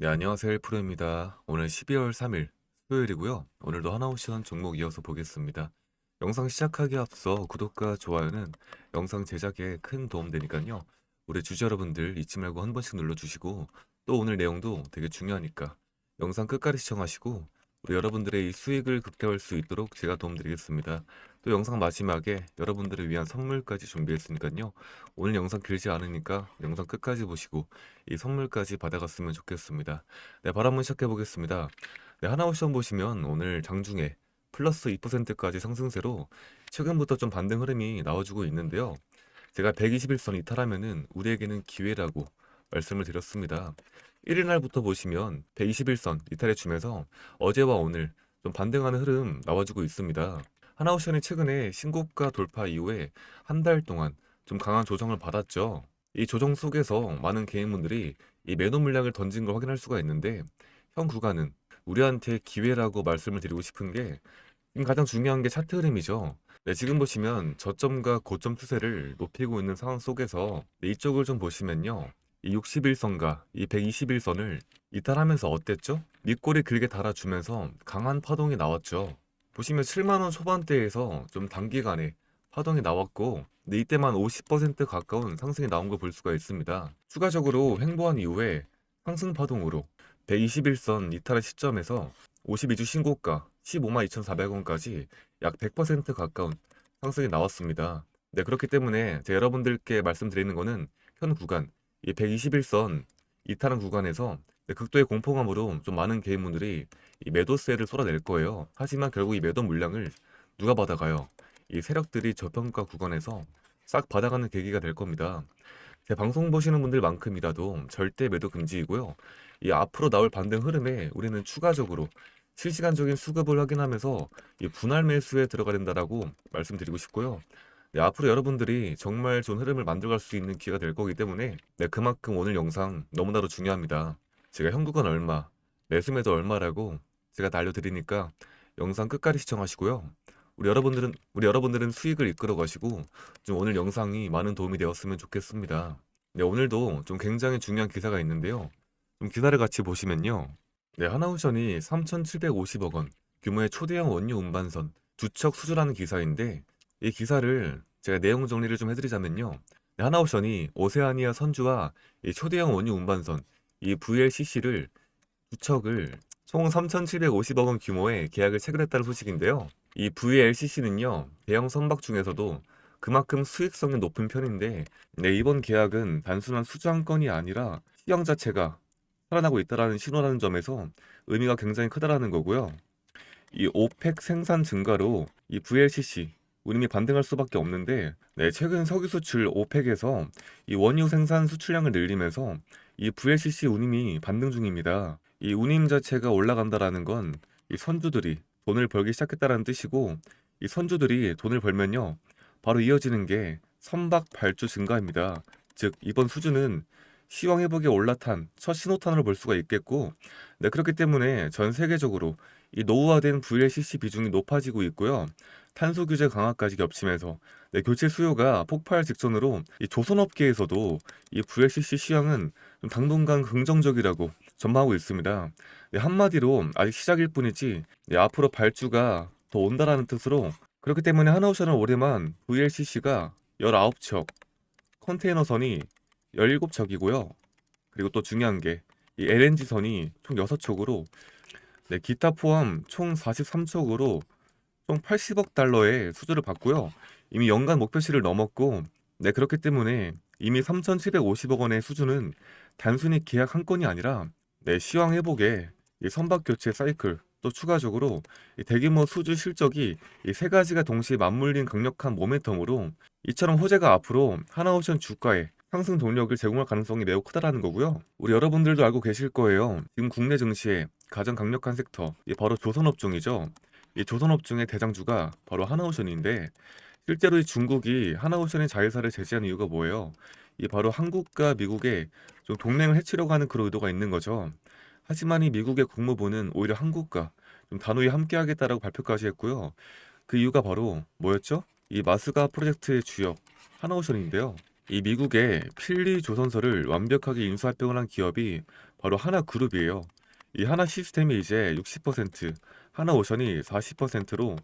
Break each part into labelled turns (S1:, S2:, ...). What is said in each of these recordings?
S1: 네, 안녕하세요. 일프로입니다. 오늘 12월 3일 수요일이고요. 오늘도 하나오션 종목 이어서 보겠습니다. 영상 시작하기 앞서 구독과 좋아요는 영상 제작에 큰 도움 되니까요. 우리 주주 여러분들 잊지 말고 한 번씩 눌러주시고 또 오늘 내용도 되게 중요하니까 영상 끝까지 시청하시고 우리 여러분들의 이 수익을 극대화할 수 있도록 제가 도움드리겠습니다. 또 영상 마지막에 여러분들을 위한 선물까지 준비했으니까요. 오늘 영상 길지 않으니까 영상 끝까지 보시고 이 선물까지 받아갔으면 좋겠습니다. 네, 바로 한번 시작해 보겠습니다. 네, 하나오션 보시면 오늘 장중에 플러스 2%까지 상승세로 최근부터 좀 반등 흐름이 나와주고 있는데요. 제가 121선 이탈하면은 우리에게는 기회라고 말씀을 드렸습니다. 1일 날부터 보시면 121선 이탈해 주면서 어제와 오늘 좀 반등하는 흐름 나와주고 있습니다. 하나오션이 최근에 신고가 돌파 이후에 한 달 동안 좀 강한 조정을 받았죠. 이 조정 속에서 많은 개인분들이 이 매도 물량을 던진 걸 확인할 수가 있는데 현 구간은 우리한테 기회라고 말씀을 드리고 싶은 게 지금 가장 중요한 게 차트 흐름이죠. 네, 지금 보시면 저점과 고점 추세를 높이고 있는 상황 속에서 네, 이쪽을 좀 보시면요. 이 61선과 이 121선을 이탈하면서 어땠죠? 밑골이 길게 달아주면서 강한 파동이 나왔죠. 보시면 7만원 초반대에서 좀 단기간에 파동이 나왔고 근데 이때만 50% 가까운 상승이 나온 걸 볼 수가 있습니다. 추가적으로 횡보한 이후에 상승 파동으로 121선 이탈의 시점에서 52주 신고가 15만 2,400원까지 약 100% 가까운 상승이 나왔습니다. 네, 그렇기 때문에 제가 여러분들께 말씀드리는 거는 현 구간 이 121선 이탈한 구간에서 네, 극도의 공포감으로 좀 많은 개인분들이 이 매도세를 쏟아낼 거예요. 하지만 결국 이 매도 물량을 누가 받아가요? 이 세력들이 저평가 구간에서 싹 받아가는 계기가 될 겁니다. 제 방송 보시는 분들만큼이라도 절대 매도 금지이고요. 이 앞으로 나올 반등 흐름에 우리는 추가적으로 실시간적인 수급을 확인하면서 이 분할 매수에 들어가야 된다라고 말씀드리고 싶고요. 네, 앞으로 여러분들이 정말 좋은 흐름을 만들어갈 수 있는 기회가 될 거기 때문에 네, 그만큼 오늘 영상 너무나도 중요합니다. 제가 현구간 얼마, 매수매도 얼마라고 제가 다 알려드리니까 영상 끝까지 시청하시고요. 우리 여러분들은 우리 여러분들은 수익을 이끌어 가시고 좀 오늘 영상이 많은 도움이 되었으면 좋겠습니다. 네, 오늘도 좀 굉장히 중요한 기사가 있는데요. 좀 기사를 같이 보시면요. 네, 하나오션이 3,750억 원 규모의 초대형 원유 운반선 두척 수주라는 기사인데 이 기사를 제가 내용 정리를 좀 해드리자면요. 네, 하나오션이 오세아니아 선주와 이 초대형 원유 운반선 이 VLCC를 두 척을 총 3,750억 원 규모의 계약을 체결했다는 소식인데요. 이 VLCC는요, 대형 선박 중에서도 그만큼 수익성이 높은 편인데, 네, 이번 계약은 단순한 수주 한 건이 아니라 시장 자체가 살아나고 있다라는 신호라는 점에서 의미가 굉장히 크다라는 거고요. 이 오펙 생산 증가로 이 VLCC 운임이 반등할 수밖에 없는데, 네, 최근 석유 수출 오펙에서 이 원유 생산 수출량을 늘리면서 이 VLCC 운임이 반등 중입니다. 이 운임 자체가 올라간다라는 건 이 선주들이 돈을 벌기 시작했다라는 뜻이고 이 선주들이 돈을 벌면요 바로 이어지는 게 선박 발주 증가입니다. 즉 이번 수주는 시황 회복에 올라탄 첫 신호탄으로 볼 수가 있겠고 네 그렇기 때문에 전 세계적으로 이 노후화된 VLCC 비중이 높아지고 있고요. 탄소 규제 강화까지 겹치면서 네, 교체 수요가 폭발 직전으로 이 조선업계에서도 이 VLCC 시황은 좀 당분간 긍정적이라고 전망하고 있습니다. 네, 한마디로 아직 시작일 뿐이지 네, 앞으로 발주가 더 온다라는 뜻으로 그렇기 때문에 하나오션은 올해만 VLCC가 19척, 컨테이너선이 17척이고요. 그리고 또 중요한 게 이 LNG선이 총 6척으로 네, 기타 포함 총 43척으로 총 80억 달러의 수주를 받고요. 이미 연간 목표치를 넘었고 네, 그렇기 때문에 이미 3,750억 원의 수주는 단순히 계약 한 건이 아니라 네, 시황 회복에 이 선박 교체 사이클 또 추가적으로 이 대규모 수주 실적이 이 세 가지가 동시에 맞물린 강력한 모멘텀으로 이처럼 호재가 앞으로 하나오션 주가에 상승 동력을 제공할 가능성이 매우 크다라는 거고요. 우리 여러분들도 알고 계실 거예요. 지금 국내 증시에 가장 강력한 섹터, 이 바로 조선업종이죠. 이 조선업종의 대장주가 바로 하나오션인데 실제로 이 중국이 하나오션의 자회사를 제지한 이유가 뭐예요? 이 바로 한국과 미국의 좀 동맹을 해치려고 하는 그런 의도가 있는 거죠. 하지만 이 미국의 국무부는 오히려 한국과 좀 단호히 함께하겠다라고 발표까지 했고요. 그 이유가 바로 뭐였죠? 이 마스가 프로젝트의 주역 하나오션인데요. 이 미국의 필리 조선소를 완벽하게 인수합병을 한 기업이 바로 하나 그룹이에요. 이 하나 시스템이 이제 60%, 하나 오션이 40%로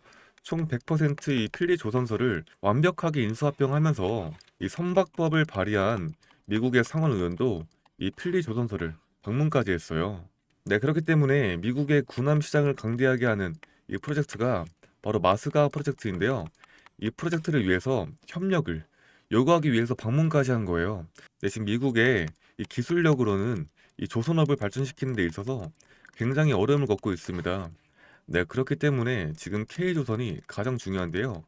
S1: 총 100%이 필리 조선소를 완벽하게 인수합병하면서 이 선박법을 발의한 미국의 상원 의원도 이 필리 조선소를 방문까지 했어요. 네, 그렇기 때문에 미국의 군함 시장을 강대하게 하는 이 프로젝트가 바로 마스가 프로젝트인데요. 이 프로젝트를 위해서 협력을 요구하기 위해서 방문까지 한 거예요. 대신 미국의 이 기술력으로는 이 조선업을 발전시키는 데 있어서 굉장히 어려움을 겪고 있습니다. 네, 그렇기 때문에 지금 K조선이 가장 중요한데요.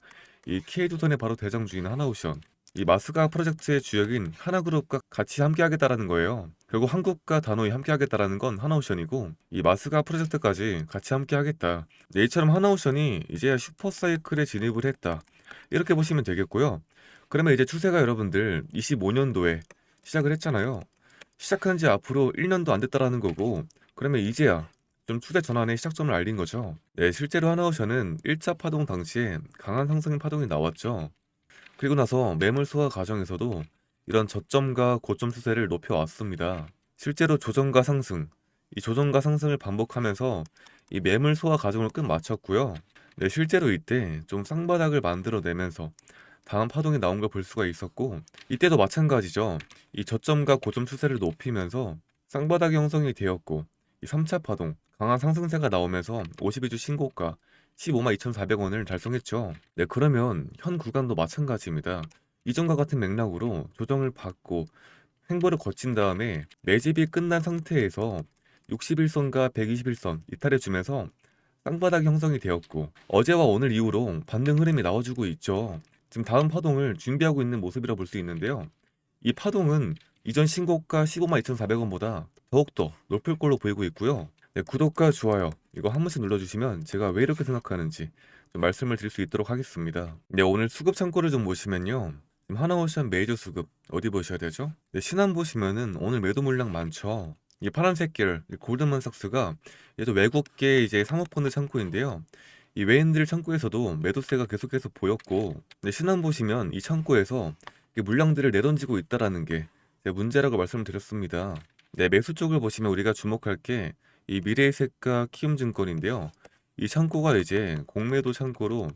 S1: 이 K조선의 바로 대장 주인 하나오션, 이 마스가 프로젝트의 주역인 하나그룹과 같이 함께하겠다라는 거예요. 결국 한국과 다노이 함께하겠다라는 건 하나오션이고 이 마스가 프로젝트까지 같이 함께하겠다. 네, 이처럼 하나오션이 이제야 슈퍼사이클에 진입을 했다. 이렇게 보시면 되겠고요. 그러면 이제 추세가 여러분들 25년도에 시작을 했잖아요. 시작한 지 앞으로 1년도 안 됐다라는 거고 그러면 이제야 좀 추세 전환의 시작점을 알린 거죠. 네, 실제로 하나오션은 1차 파동 당시에 강한 상승 파동이 나왔죠. 그리고 나서 매물 소화 과정에서도 이런 저점과 고점 추세를 높여왔습니다. 실제로 조정과 상승, 이 조정과 상승을 반복하면서 이 매물 소화 과정을 끝 마쳤고요. 네, 실제로 이때 좀 쌍바닥을 만들어내면서 다음 파동이 나온 걸 볼 수가 있었고 이때도 마찬가지죠. 이 저점과 고점 추세를 높이면서 쌍바닥 형성이 되었고 이 3차 파동 강한 상승세가 나오면서 52주 신고가 15만 2,400원을 달성했죠. 네, 그러면 현 구간도 마찬가지입니다. 이전과 같은 맥락으로 조정을 받고 횡보를 거친 다음에 매집이 끝난 상태에서 61선과 121선 이탈해 주면서 쌍바닥 형성이 되었고 어제와 오늘 이후로 반등 흐름이 나와주고 있죠. 지금 다음 파동을 준비하고 있는 모습이라 볼 수 있는데요. 이 파동은 이전 신고가 15만 2,400원보다 더욱더 높을 걸로 보이고 있고요. 네, 구독과 좋아요 이거 한 번씩 눌러주시면 제가 왜 이렇게 생각하는지 좀 말씀을 드릴 수 있도록 하겠습니다. 네, 오늘 수급 창고를 좀 보시면요. 하나오션 메이저 수급 어디 보셔야 되죠? 네, 신한 보시면은 오늘 매도 물량 많죠. 이 파란색 이 골드만삭스가 얘도 외국계 이제 사모펀드 창고인데요. 이 외인들 창고에서도 매도세가 계속해서 보였고 네, 신한 보시면 이 창고에서 이 물량들을 내던지고 있다라는 게제 문제라고 말씀을 드렸습니다. 네, 매수 쪽을 보시면 우리가 주목할 게 이 미래의색과 키움증권인데요. 이 창고가 이제 공매도 창고로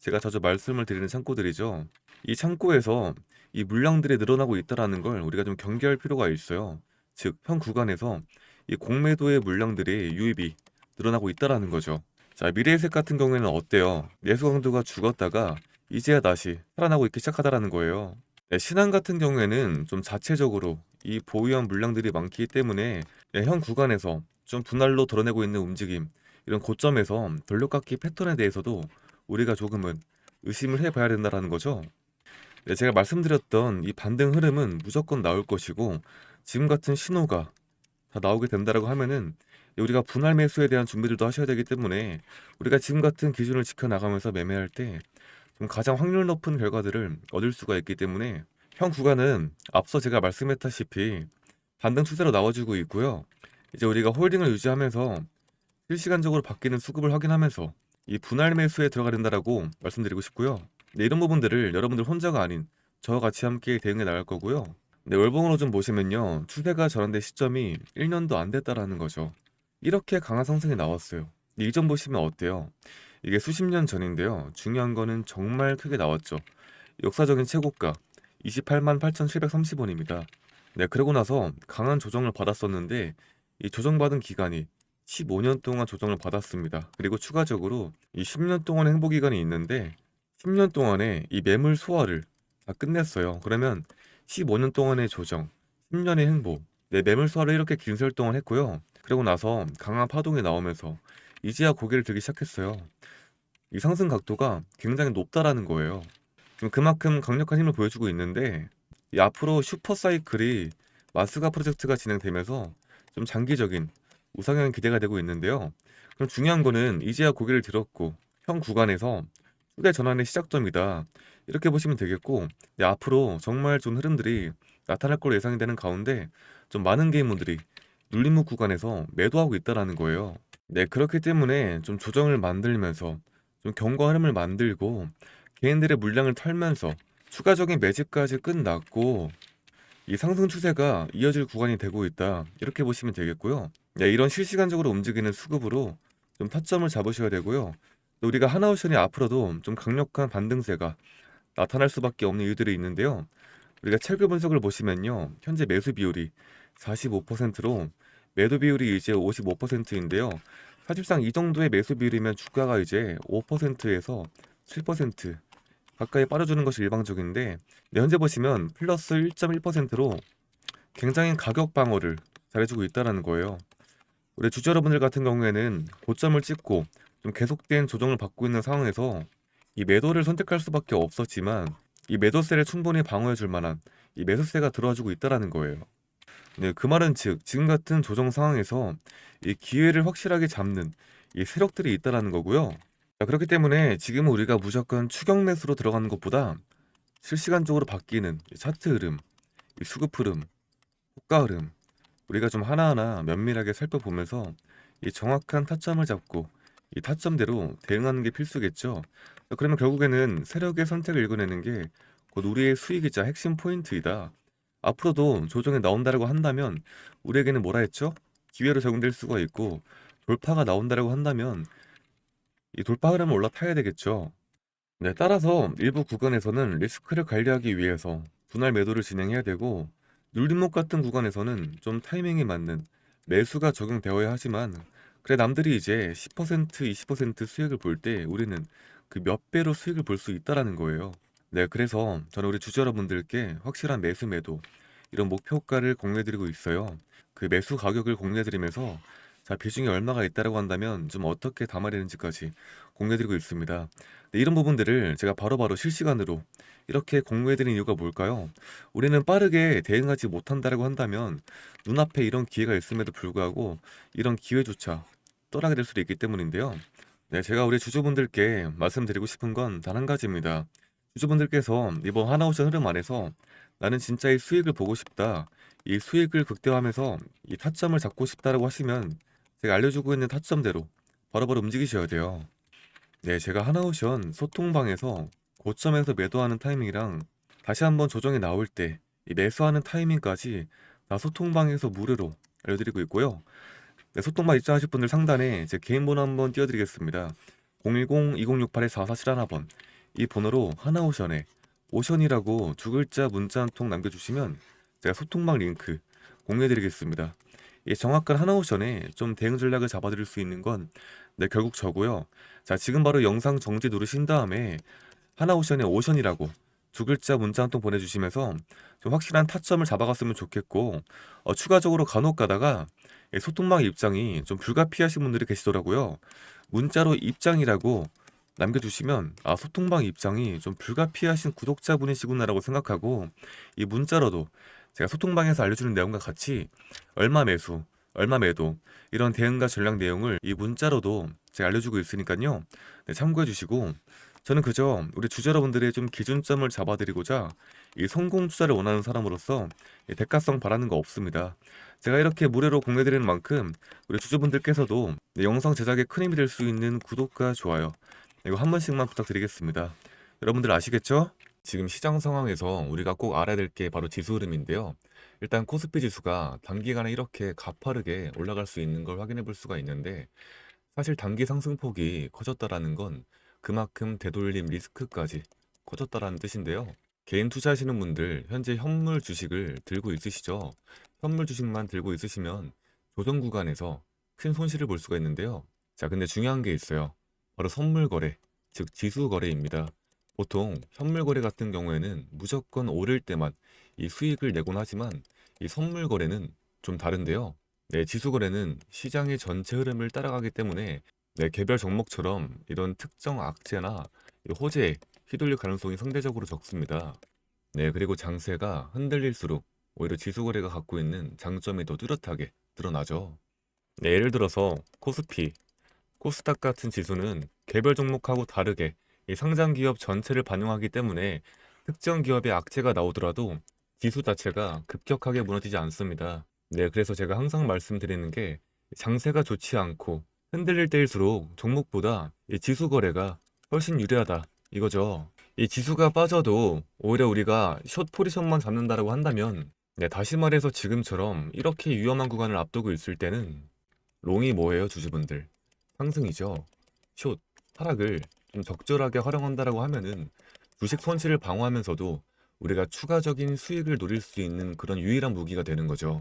S1: 제가 자주 말씀을 드리는 창고들이죠. 이 창고에서 이 물량들이 늘어나고 있다라는 걸 우리가 좀 경계할 필요가 있어요. 즉, 현 구간에서 이 공매도의 물량들이 유입이 늘어나고 있다라는 거죠. 자, 미래의색 같은 경우에는 어때요? 내수 강도가 죽었다가 이제야 다시 살아나고 있기 시작하다라는 거예요. 네, 신한 같은 경우에는 좀 자체적으로 이 보유한 물량들이 많기 때문에 네, 현 구간에서 좀 분할로 드러내고 있는 움직임, 이런 고점에서 돌려깎기 패턴에 대해서도 우리가 조금은 의심을 해봐야 된다라는 거죠. 네, 제가 말씀드렸던 이 반등 흐름은 무조건 나올 것이고 지금 같은 신호가 다 나오게 된다라고 하면은 우리가 분할 매수에 대한 준비들도 하셔야 되기 때문에 우리가 지금 같은 기준을 지켜나가면서 매매할 때 좀 가장 확률 높은 결과들을 얻을 수가 있기 때문에 현 구간은 앞서 제가 말씀했다시피 반등 추세로 나와주고 있고요. 이제 우리가 홀딩을 유지하면서 실시간적으로 바뀌는 수급을 확인하면서 이 분할 매수에 들어가야 된다라고 말씀드리고 싶고요. 네, 이런 부분들을 여러분들 혼자가 아닌 저와 같이 함께 대응해 나갈 거고요. 네, 월봉으로 좀 보시면요. 추세가 전환된 시점이 1년도 안 됐다라는 거죠. 이렇게 강한 상승이 나왔어요. 네, 이점 보시면 어때요? 이게 수십 년 전인데요. 중요한 거는 정말 크게 나왔죠. 역사적인 최고가 28만 8,730원입니다. 네, 그러고 나서 강한 조정을 받았었는데 이 조정받은 기간이 15년 동안 조정을 받았습니다. 그리고 추가적으로 이 10년 동안의 행보 기간이 있는데 10년 동안에 이 매물 소화를 다 끝냈어요. 그러면 15년 동안의 조정, 10년의 행보, 내 매물 소화를 이렇게 긴 세월 동안 했고요. 그리고 나서 강한 파동이 나오면서 이제야 고개를 들기 시작했어요. 이 상승 각도가 굉장히 높다라는 거예요. 지금 그만큼 강력한 힘을 보여주고 있는데 이 앞으로 슈퍼 사이클이 마스가 프로젝트가 진행되면서 좀 장기적인 우상향 기대가 되고 있는데요. 그럼 중요한 거는 이제야 고개를 들었고 현 구간에서 추대 전환의 시작점이다. 이렇게 보시면 되겠고 네, 앞으로 정말 좋은 흐름들이 나타날 걸로 예상이 되는 가운데 좀 많은 게임원들이 눌림목 구간에서 매도하고 있다라는 거예요. 네, 그렇기 때문에 좀 조정을 만들면서 좀 경과 흐름을 만들고 개인들의 물량을 털면서 추가적인 매집까지 끝났고 이 상승 추세가 이어질 구간이 되고 있다. 이렇게 보시면 되겠고요. 네, 이런 실시간적으로 움직이는 수급으로 좀 타점을 잡으셔야 되고요. 또 우리가 하나오션이 앞으로도 좀 강력한 반등세가 나타날 수밖에 없는 이유들이 있는데요. 우리가 체크 분석을 보시면요. 현재 매수 비율이 45%로 매도 비율이 이제 55%인데요. 사실상 이 정도의 매수 비율이면 주가가 이제 5%에서 7% 가까이 빠져주는 것이 일방적인데 네, 현재 보시면 플러스 1.1%로 굉장히 가격 방어를 잘해주고 있다는 거예요. 우리 주주 여러분들 같은 경우에는 고점을 찍고 좀 계속된 조정을 받고 있는 상황에서 이 매도를 선택할 수밖에 없었지만 이 매도세를 충분히 방어해 줄 만한 이 매수세가 들어와주고 있다라는 거예요. 네, 그 말은 즉 지금 같은 조정 상황에서 이 기회를 확실하게 잡는 이 세력들이 있다라는 거고요. 자, 그렇기 때문에 지금은 우리가 무조건 추격 매수로 들어가는 것보다 실시간적으로 바뀌는 이 차트 흐름, 이 수급 흐름, 호가 흐름 우리가 좀 하나하나 면밀하게 살펴보면서 이 정확한 타점을 잡고 이 타점대로 대응하는 게 필수겠죠. 자, 그러면 결국에는 세력의 선택을 읽어내는 게 곧 우리의 수익이자 핵심 포인트이다. 앞으로도 조정이 나온다라고 한다면 우리에게는 뭐라 했죠? 기회로 적용될 수가 있고 돌파가 나온다라고 한다면 이 돌파 흐름을 올라타야 되겠죠. 네, 따라서 일부 구간에서는 리스크를 관리하기 위해서 분할 매도를 진행해야 되고 눌림목 같은 구간에서는 좀 타이밍에 맞는 매수가 적용되어야 하지만 그래 남들이 이제 10% 20% 수익을 볼 때 우리는 그 몇 배로 수익을 볼 수 있다라는 거예요. 네, 그래서 저는 우리 주주 여러분들께 확실한 매수 매도 이런 목표가를 공유해드리고 있어요. 그 매수 가격을 공유해드리면서 자 비중이 얼마가 있다라고 한다면 좀 어떻게 담아야 되는지까지 공유해드리고 있습니다. 네, 이런 부분들을 제가 바로바로 실시간으로 이렇게 공유해드리는 이유가 뭘까요? 우리는 빠르게 대응하지 못한다라고 한다면 눈앞에 이런 기회가 있음에도 불구하고 이런 기회조차 떠나게 될 수도 있기 때문인데요. 네, 제가 우리 주주분들께 말씀드리고 싶은 건 단 한 가지입니다. 주주분들께서 이번 하나오션 흐름 안에서 나는 진짜 이 수익을 보고 싶다. 이 수익을 극대화하면서 이 타점을 잡고 싶다라고 하시면 제가 알려주고 있는 타점대로 바로바로 움직이셔야 돼요. 네, 제가 하나오션 소통방에서 고점에서 매도하는 타이밍이랑 다시 한번 조정이 나올 때이 매수하는 타이밍까지 다 소통방에서 무료로 알려드리고 있고요. 네, 소통방 입장하실 분들 상단에 제 개인 번호 한번 띄워드리겠습니다. 010-2068-4471번 이 번호로 하나오션에 오션이라고 두 글자 문자 한 통 남겨주시면 제가 소통방 링크 공유해드리겠습니다. 이 정확한 하나오션에 좀 대응 전략을 잡아드릴 수 있는 건 네, 결국 저고요. 자, 지금 바로 영상 정지 누르신 다음에 하나오션에 오션이라고 두 글자 문자 한 통 보내주시면서 좀 확실한 타점을 잡아갔으면 좋겠고 어, 추가적으로 간혹 가다가 이 소통방 입장이 좀 불가피하신 분들이 계시더라고요. 문자로 입장이라고 남겨주시면 아 소통방 입장이 좀 불가피하신 구독자분이시구나라고 생각하고 이 문자로도 제가 소통방에서 알려주는 내용과 같이 얼마 매수, 얼마 매도 이런 대응과 전략 내용을 이 문자로도 제가 알려주고 있으니까요. 네, 참고해 주시고 저는 그저 우리 주주 여러분들의 좀 기준점을 잡아드리고자 이 성공 투자를 원하는 사람으로서 이 대가성 바라는 거 없습니다. 제가 이렇게 무료로 공개드리는 만큼 우리 주주분들께서도 네, 영상 제작에 큰 힘이 될 수 있는 구독과 좋아요 이거 한 번씩만 부탁드리겠습니다. 여러분들 아시겠죠? 지금 시장 상황에서 우리가 꼭 알아야 될 게 바로 지수 흐름인데요. 일단 코스피 지수가 단기간에 이렇게 가파르게 올라갈 수 있는 걸 확인해 볼 수가 있는데 사실 단기 상승폭이 커졌다라는 건 그만큼 되돌림 리스크까지 커졌다라는 뜻인데요. 개인 투자하시는 분들 현재 현물 주식을 들고 있으시죠? 현물 주식만 들고 있으시면 조정 구간에서 큰 손실을 볼 수가 있는데요. 자, 근데 중요한 게 있어요. 바로 선물 거래, 즉 지수 거래입니다. 보통 현물 거래 같은 경우에는 무조건 오를 때만 이 수익을 내곤 하지만 이 선물 거래는 좀 다른데요. 네, 지수 거래는 시장의 전체 흐름을 따라가기 때문에 네, 개별 종목처럼 이런 특정 악재나 이 호재에 휘둘릴 가능성이 상대적으로 적습니다. 네, 그리고 장세가 흔들릴수록 오히려 지수 거래가 갖고 있는 장점이 더 뚜렷하게 드러나죠. 네, 예를 들어서 코스피, 코스닥 같은 지수는 개별 종목하고 다르게 이 상장 기업 전체를 반영하기 때문에 특정 기업의 악재가 나오더라도 지수 자체가 급격하게 무너지지 않습니다. 네, 그래서 제가 항상 말씀드리는 게 장세가 좋지 않고 흔들릴 때일수록 종목보다 이 지수 거래가 훨씬 유리하다 이거죠. 이 지수가 빠져도 오히려 우리가 숏 포지션만 잡는다라고 한다면 네, 다시 말해서 지금처럼 이렇게 위험한 구간을 앞두고 있을 때는 롱이 뭐예요, 주주분들? 상승이죠. 숏, 하락을 좀 적절하게 활용한다라고 하면은 주식 손실을 방어하면서도 우리가 추가적인 수익을 노릴 수 있는 그런 유일한 무기가 되는 거죠.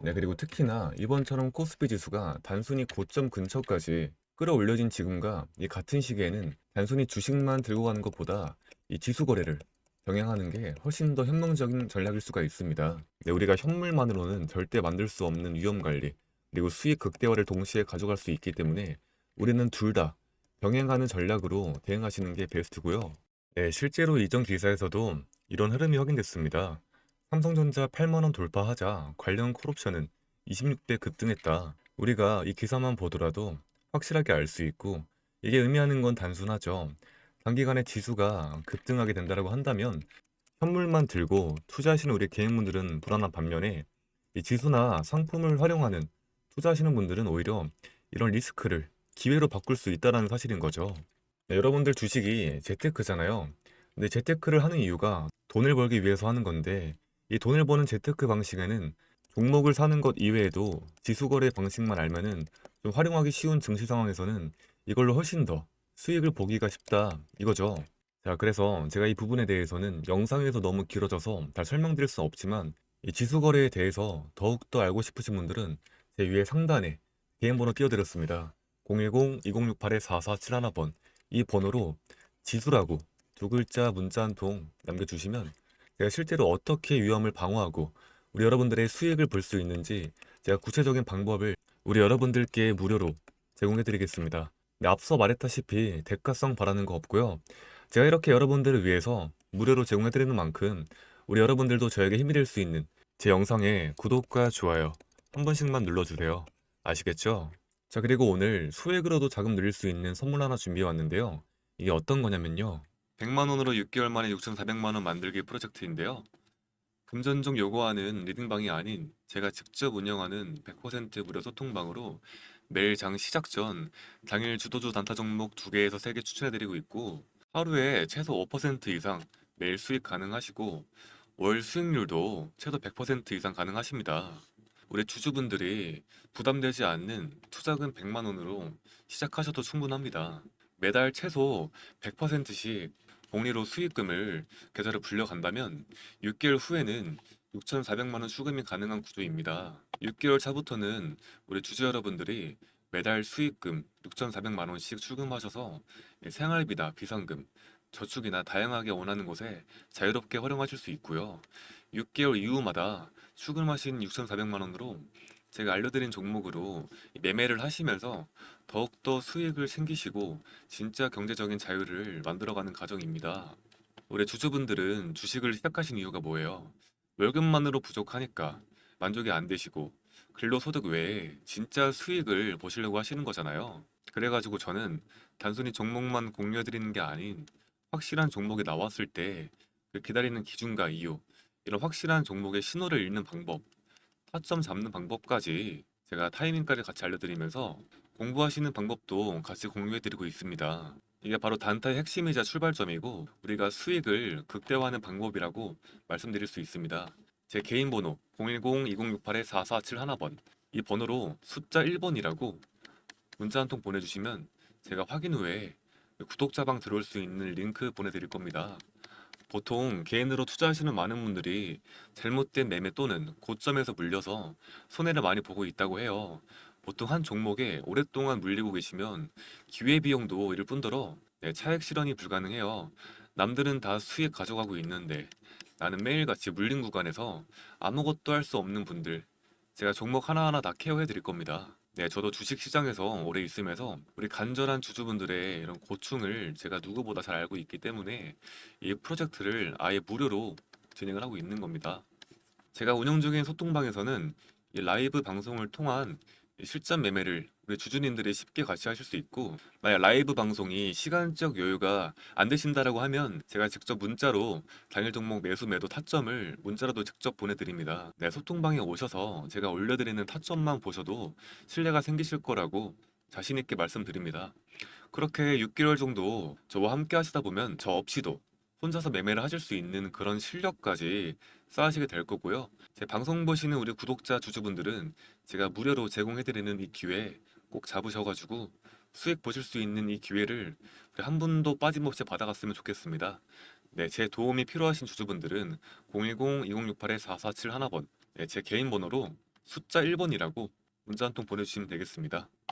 S1: 네, 그리고 특히나 이번처럼 코스피 지수가 단순히 고점 근처까지 끌어올려진 지금과 이 같은 시기에는 단순히 주식만 들고 가는 것보다 이 지수 거래를 병행하는 게 훨씬 더 현명적인 전략일 수가 있습니다. 네, 우리가 현물만으로는 절대 만들 수 없는 위험 관리, 그리고 수익 극대화를 동시에 가져갈 수 있기 때문에 우리는 둘 다 병행하는 전략으로 대응하시는 게 베스트고요. 네, 실제로 이전 기사에서도 이런 흐름이 확인됐습니다. 삼성전자 8만 원 돌파하자 관련 콜옵션은 26배 급등했다. 우리가 이 기사만 보더라도 확실하게 알 수 있고 이게 의미하는 건 단순하죠. 단기간에 지수가 급등하게 된다라고 한다면 현물만 들고 투자하시는 우리 개인분들은 불안한 반면에 이 지수나 상품을 활용하는 투자하시는 분들은 오히려 이런 리스크를 기회로 바꿀 수 있다는 사실인 거죠. 네, 여러분들 주식이 재테크잖아요. 근데 재테크를 하는 이유가 돈을 벌기 위해서 하는 건데 이 돈을 버는 재테크 방식에는 종목을 사는 것 이외에도 지수 거래 방식만 알면은 좀 활용하기 쉬운 증시 상황에서는 이걸로 훨씬 더 수익을 보기가 쉽다 이거죠. 자, 그래서 제가 이 부분에 대해서는 영상에서 너무 길어져서 잘 설명드릴 수는 없지만 이 지수 거래에 대해서 더욱더 알고 싶으신 분들은 제 위에 상단에 개인 번호 띄워드렸습니다. 010-2068-4471번 이 번호로 지수라고 두 글자 문자 한 통 남겨주시면 제가 실제로 어떻게 위험을 방어하고 우리 여러분들의 수익을 볼 수 있는지 제가 구체적인 방법을 우리 여러분들께 무료로 제공해 드리겠습니다. 네, 앞서 말했다시피 대가성 바라는 거 없고요. 제가 이렇게 여러분들을 위해서 무료로 제공해 드리는 만큼 우리 여러분들도 저에게 힘이 될 수 있는 제 영상에 구독과 좋아요 한 번씩만 눌러주세요. 아시겠죠? 자, 그리고 오늘 소액으로도 자금 늘릴 수 있는 선물 하나 준비해 왔는데요. 이게 어떤 거냐면요. 100만 원으로 6개월 만에 6,400만 원 만들기 프로젝트인데요. 금전종 요구하는 리딩방이 아닌 제가 직접 운영하는 100% 무료 소통방으로 매일 장 시작 전 당일 주도주 단타 종목 2개에서 3개 추천해드리고 있고 하루에 최소 5% 이상 매일 수익 가능하시고 월 수익률도 최소 100% 이상 가능하십니다. 우리 주주분들이 부담되지 않는 투자금 100만 원으로 시작하셔도 충분합니다. 매달 최소 100%씩 복리로 수익금을 계좌로 불려간다면 6개월 후에는 6,400만 원 수금이 가능한 구조입니다. 6개월 차부터는 우리 주주 여러분들이 매달 수익금 6,400만 원씩 출금하셔서 생활비나 비상금, 저축이나 다양하게 원하는 곳에 자유롭게 활용하실 수 있고요. 6개월 이후마다 출금하신 6,400만 원으로 제가 알려드린 종목으로 매매를 하시면서 더욱더 수익을 챙기시고 진짜 경제적인 자유를 만들어가는 과정입니다. 우리 주주분들은 주식을 시작하신 이유가 뭐예요? 월급만으로 부족하니까 만족이 안 되시고 근로소득 외에 진짜 수익을 보시려고 하시는 거잖아요. 그래가지고 저는 단순히 종목만 공유해드리는 게 아닌 확실한 종목이 나왔을 때 그 기다리는 기준과 이유, 이런 확실한 종목의 신호를 읽는 방법, 타점 잡는 방법까지 제가 타이밍까지 같이 알려드리면서 공부하시는 방법도 같이 공유해드리고 있습니다. 이게 바로 단타의 핵심이자 출발점이고 우리가 수익을 극대화하는 방법이라고 말씀드릴 수 있습니다. 제 개인 번호 010-2068-4471번 이 번호로 숫자 1번이라고 문자 한 통 보내주시면 제가 확인 후에 구독자방 들어올 수 있는 링크 보내드릴 겁니다. 보통 개인으로 투자하시는 많은 분들이 잘못된 매매 또는 고점에서 물려서 손해를 많이 보고 있다고 해요. 보통 한 종목에 오랫동안 물리고 계시면 기회비용도 이를 뿐더러 네, 차액 실현이 불가능해요. 남들은 다 수익 가져가고 있는데 나는 매일같이 물린 구간에서 아무것도 할 수 없는 분들 제가 종목 하나하나 다 케어해 드릴 겁니다. 네, 저도 주식 시장에서 오래 있으면서 우리 간절한 주주분들의 이런 고충을 제가 누구보다 잘 알고 있기 때문에 이 프로젝트를 아예 무료로 진행을 하고 있는 겁니다. 제가 운영 중인 소통방에서는 이 라이브 방송을 통한 이 실전 매매를 우리 주주님들이 쉽게 같이 하실 수 있고 만약 라이브 방송이 시간적 여유가 안 되신다라고 하면 제가 직접 문자로 당일 종목 매수 매도 타점을 문자로도 직접 보내드립니다. 네, 소통방에 오셔서 제가 올려드리는 타점만 보셔도 신뢰가 생기실 거라고 자신 있게 말씀드립니다. 그렇게 6개월 정도 저와 함께 하시다 보면 저 없이도 혼자서 매매를 하실 수 있는 그런 실력까지 쌓으시게 될 거고요. 제 방송 보시는 우리 구독자 주주분들은 제가 무료로 제공해드리는 이 기회 꼭 잡으셔가지고 수익 보실 수 있는 이 기회를 한 분도 빠짐없이 받아갔으면 좋겠습니다. 네, 제 도움이 필요하신 주주분들은 010-2068-4471번 네, 제 개인 번호로 숫자 1번이라고 문자 한 통 보내주시면 되겠습니다.